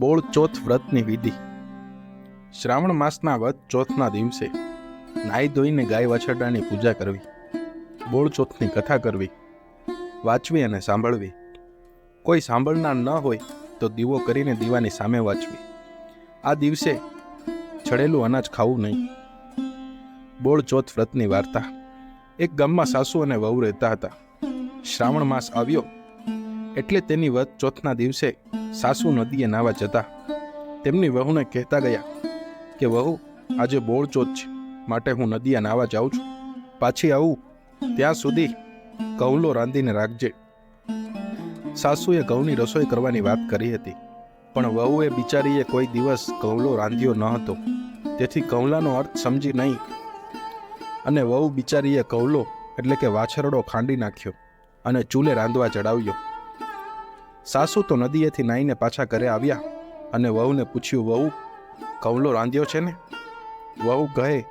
બોળ ચોથ વ્રતની વિધિ. શ્રાવણ માસના વ્રત ચોથના દિવસે નાઈ ધોઈને ગાય વાછરડાની પૂજા કરવી, બોળ ચોથની કથા કરવી, વાંચવી અને સાંભળવી. કોઈ સાંભળનાર ન હોય તો દીવો કરીને દીવાની સામે વાંચવી. આ દિવસે છડેલું અનાજ ખાવું નહીં. બોળ ચોથ વ્રતની વાર્તા. એક ગામમાં સાસુ અને વહુ રહેતા હતા. શ્રાવણ માસ આવ્યો એટલે તેની વધ ચોથના દિવસે સાસુ નદીએ નાવા જતા તેમની વહુને કહેતા ગયા કે, વહુ, આજે બોળ ચોથ છે, માટે હું નદીએ નાવા જાઉં છું. પાછી આવું, ત્યાં સુધી કૌલો રાંધીને રાખજે. સાસુએ ઘઉંની રસોઈ કરવાની વાત કરી હતી, પણ વહુએ બિચારીએ કોઈ દિવસ કૌલો રાંધ્યો ન હતો. તેથી કૌલાનો અર્થ સમજી નહીં. અને વહુ બિચારીએ કૌલો એટલે કે વાછરડો ખાંડી નાખ્યો અને ચૂલે રાંધવા ચડાવ્યો. સાસુ તો નદીએથી નાહીને પાછા ઘરે આવ્યા અને વહુને પૂછ્યું, વહુ કવલો રાંધ્યો છે ને? વહુ કહે,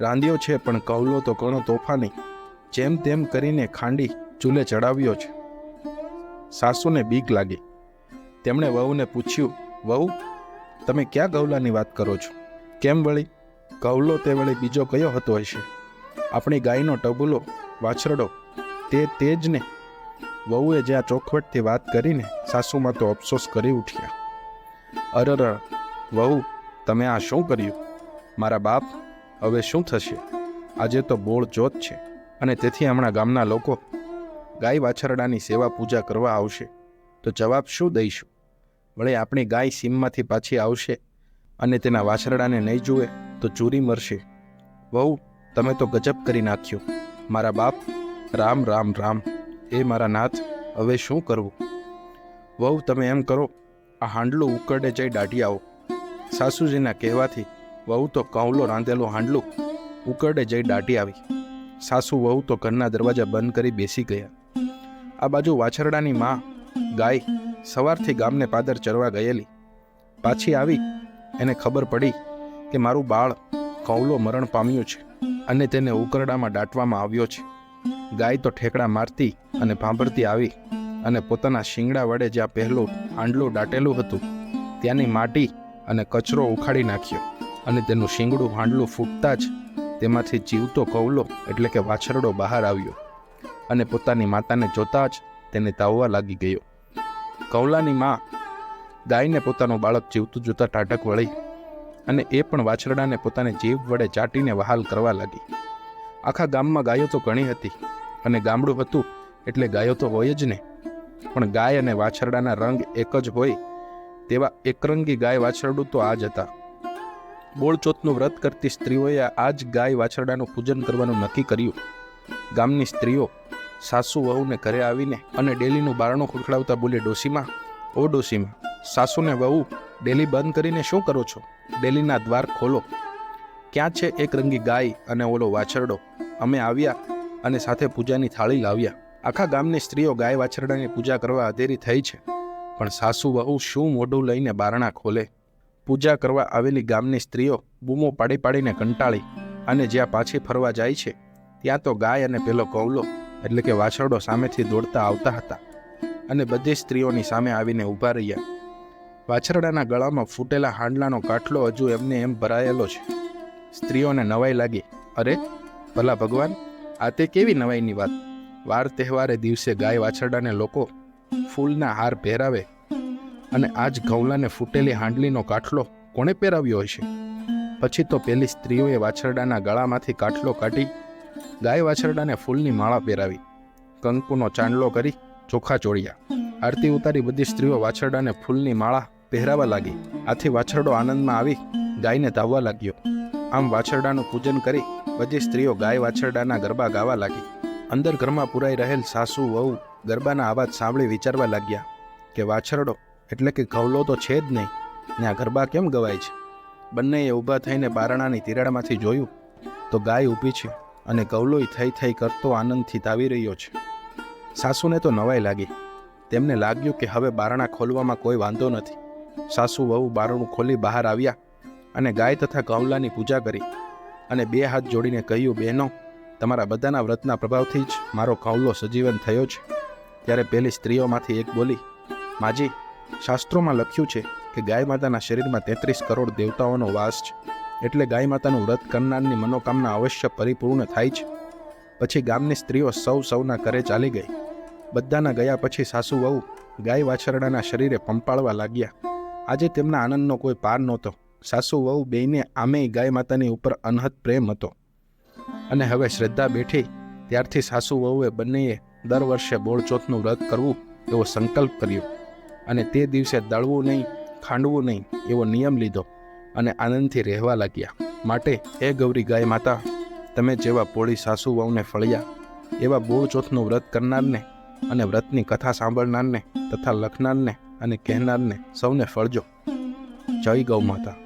રાંધ્યો છે, પણ કવલો તો ઘણો તોફાની. જેમ તેમ કરીને ખાંડી ચૂલે ચડાવ્યો છે. સાસુને બીક લાગી. તેમણે વહુને પૂછ્યું, વહુ, તમે ક્યાં ગૌલાની વાત કરો છો? કેમ વળી? કવલો તે વળી બીજો કયો હતો હશે? આપણી ગાયનો ટબુલો વાછરડો, તે તે ને. વહુએ જ્યાં ચોખવટથી વાત કરીને સાસુમાં તો અફસોસ કરી ઉઠ્યા. અરર વહુ, તમે આ શું કર્યું? મારા બાપ, હવે શું થશે? આજે તો બોળ જોત છે અને તેથી હમણાં ગામના લોકો ગાય વાછરડાની સેવા પૂજા કરવા આવશે. તો જવાબ શું દઈશું? વળે આપણી ગાય સીમમાંથી પાછી આવશે અને તેના વાછરડાને નહીં જુએ તો ચૂરી મરશે. વહુ, તમે તો ગજબ કરી નાખ્યો. મારા બાપ, રામ રામ રામ. એ મારા નાથ હવે શું કરવું? વહુ, તમે એમ કરો, આ હાંડલું ઉકરડે જઈ દાઢી આવો. સાસુજીના કહેવાથી વહુ તો કૌલો રાંધેલું હાંડલું ઉકરડે જઈ દાઢી આવી. સાસુ વહુ તો ઘરના દરવાજા બંધ કરી બેસી ગયા. આ બાજુ વાછરડાની માં ગાય સવારથી ગામને પાદર ચરવા ગયેલી. પાછી આવી એને ખબર પડી કે મારું બાળ કૌલો મરણ પામ્યું છે અને તેને ઉકરડામાં દાટવામાં આવ્યો છે. ગાય તો ઠેકડા મારતી અને ભાંભરતી આવી અને પોતાના શિંગડા વડે જ્યાં પહેલું હાંડલું દાટેલું હતું, ત્યાંની માટી અને કચરો ઉખાડી નાખ્યો અને તેનું શિંગડું હાંડલું ફૂટતા જ તેમાંથી જીવતો કૌલો એટલે કે વાછરડો બહાર આવ્યો અને પોતાની માતાને જોતા જ તેને તાવવા લાગી ગયો. કૌલાની મા ગાયને પોતાનું બાળક જીવતું જોતા ટાટક વળી અને એ પણ વાછરડાને પોતાને જીવ વડે ચાટીને વહાલ કરવા લાગી. આખા ગામમાં ગાયો તો ઘણી હતી અને ગામડું હતું એટલે ગાયો તો હોય જ ને. પણ ગાય અને વાછરડાના રંગ એક જ હોય તેવા એકરંગી ગાય વાછરડું તો આ જ હતા. બોળચોથનું વ્રત કરતી સ્ત્રીઓએ આ જ ગાય વાછરડાનું પૂજન કરવાનું નક્કી કર્યું. ગામની સ્ત્રીઓ સાસુ વહુને ઘરે આવીને અને ડેલીનું બારણું ખુખડાવતા બોલે ડોસીમાં ઓ ડોસીમાં સાસુને વહુ, ડેલી બંધ કરીને શું કરો છો? ડેલીના દ્વાર ખોલો. ક્યાં છે એક રંગી ગાય અને ઓલો વાછરડો? અમે આવ્યા અને સાથે પૂજાની થાળી લાવ્યા. આખા ગામની સ્ત્રીઓ ગાય વાછરડાની પૂજા કરવા અધેરી થઈ છે. પણ સાસુ વહુ શું મોઢું લઈને બારણા ખોલે? પૂજા કરવા આવેલી ગામની સ્ત્રીઓ બૂમો પાડી પાડીને કંટાળી અને જ્યાં પાછી ફરવા જાય છે, ત્યાં તો ગાય અને પેલો કૌલો એટલે કે વાછરડો સામેથી દોડતા આવતા હતા અને બધી સ્ત્રીઓની સામે આવીને ઊભા રહ્યા. વાછરડાના ગળામાં ફૂટેલા હાંડલાનો કાટલો હજુ એમને એમ ભરાયેલો છે. સ્ત્રીઓને નવાઈ લાગી. અરે, ભલા ભગવાન આ તે કેવી નવાઈની વાત? વાર તહેવારે દિવસે ગાય વાછરડાને લોકો ફૂલના હાર પહેરાવે અને આજ ઘઉલાને ફૂટેલી હાંડલીનો કાઠલો કોણે પહેરાવ્યો હશે? પછી તો પેલી સ્ત્રીઓએ વાછરડાના ગળામાંથી કાઠલો કાઢી ગાય વાછરડાને ફૂલની માળા પહેરાવી, કંકુનો ચાંદલો કરી ચોખા ચોળ્યા. આરતી ઉતારી બધી સ્ત્રીઓ વાછરડાને ફૂલની માળા પહેરાવા લાગી. આથી વાછરડો આનંદમાં આવી ગાયને ધાવવા લાગ્યો. આમ વાછરડાનું પૂજન કરી બધી સ્ત્રીઓ ગાય વાછરડાના ગરબા ગાવા લાગી. અંદર ઘરમાં પુરાઈ રહેલ સાસુ, વહુ ગરબાના અવાજ સાંભળી વિચારવા લાગ્યા કે વાછરડો એટલે કે ઘવલો તો છે જ નહીં, ને આ ગરબા કેમ ગવાય છે? બંનેએ ઊભા થઈને બારણાની તિરાડમાંથી જોયું તો ગાય ઊભી છે અને ગવલોય થઈ થઈ કરતો આનંદથી તાવી રહ્યો છે. સાસુને તો નવાઈ લાગી. તેમને લાગ્યું કે હવે બારણા ખોલવામાં કોઈ વાંધો નથી. સાસુ, વહુ બારણું ખોલી બહાર આવ્યા અને ગાય તથા કૌલાની પૂજા કરી. અને બે હાથ જોડીને કહ્યું, બહેનો, તમારા બધાના વ્રતના પ્રભાવથી જ મારો કૌલો સજીવન થયો છે. ત્યારે પહેલી સ્ત્રીઓમાંથી એક બોલી, માજી, શાસ્ત્રોમાં લખ્યું છે કે ગાય માતાના શરીરમાં તેત્રીસ કરોડ દેવતાઓનો વાસ છે. એટલે ગાય માતાનું વ્રત કરનારની મનોકામના અવશ્ય પરિપૂર્ણ થાય છે. પછી ગામની સ્ત્રીઓ સૌ સૌના ઘરે ચાલી ગઈ. બધાના ગયા પછી સાસુ વહુ ગાય વાછરડાના શરીરે પંપાળવા લાગ્યા. આજે તેમના આનંદનો કોઈ પાર નહોતો. સાસુ વહુ બેયને આમેય ગાય માતાની ઉપર અનહદ પ્રેમ હતો. અને હવે શ્રદ્ધા બેઠી, ત્યારથી સાસુ વહુએ બંનેએ દર વર્ષે બોળચોથનું વ્રત કરવું એવો સંકલ્પ કર્યો. અને તે દિવસે દળવું નહીં, ખાંડવું નહીં એવો નિયમ લીધો અને આનંદથી રહેવા લાગ્યા. માટે એ ગૌરી ગાય માતા, તમે જેવા પોળી સાસુ વહુને ફળ્યા, એવા બોળચોથનું વ્રત કરનારને અને વ્રતની કથા સાંભળનારને તથા લખનારને અને કહેનારને સૌને ફળજો. જય ગૌ માતા.